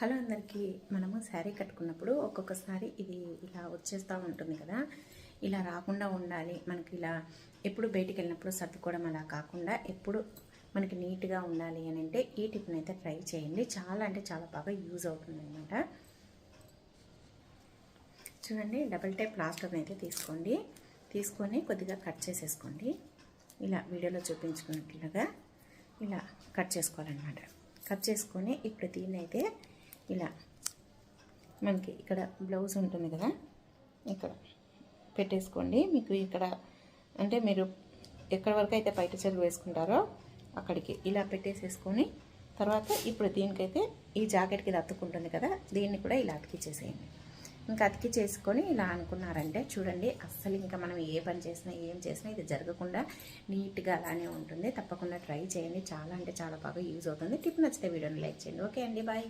Hello అందరికీ మనము శారీ కట్టుకున్నప్పుడు ఒక్కొక్కసారి ఇది ఇలా వచ్చేస్తూ ఉంటుంది కదా. ఇలా రాకుండా ఉండాలి. మనకి ఇలా ఎప్పుడు బయటికి వెళ్ళినప్పుడు సర్దుకోవడం అలా కాకుండా ఎప్పుడు మనకి నీట్గా ఉండాలి అని అంటే ఈ టిప్ని అయితే ట్రై చేయండి. చాలా అంటే చాలా బాగా యూజ్ అవుతుంది అనమాట చూడండి డబుల్ టైప్ ప్లాస్టర్ని అయితే తీసుకోండి. తీసుకొని కొద్దిగా కట్ చేసేసుకోండి. ఇలా వీడియోలో చూపించుకున్నట్లుగా ఇలా కట్ చేసుకోవాలన్నమాట. కట్ చేసుకొని ఇప్పుడు దీన్ని అయితే ఇలా మనకి ఇక్కడ బ్లౌజ్ ఉంటుంది కదా ఇక్కడ పెట్టేసుకోండి. మీకు ఇక్కడ అంటే మీరు ఎక్కడి వరకు అయితే పైట చెరువు వేసుకుంటారో అక్కడికి ఇలా పెట్టేసేసుకొని తర్వాత ఇప్పుడు దీనికైతే ఈ జాకెట్కి ఇది అతుక్కుంటుంది కదా దీన్ని కూడా ఇలా అతికిచ్చేసేయండి ఇంకా అతికి చేసుకొని ఇలా అనుకున్నారంటే చూడండి అస్సలు ఇంకా మనం ఏ పని చేసినా ఏం చేసినా ఇది జరగకుండా నీట్గా అలానే ఉంటుంది. తప్పకుండా ట్రై చేయండి. చాలా అంటే చాలా బాగా యూజ్ అవుతుంది. టిప్ నచ్చితే వీడియోని లైక్ చేయండి. ఓకే అండి బాయ్.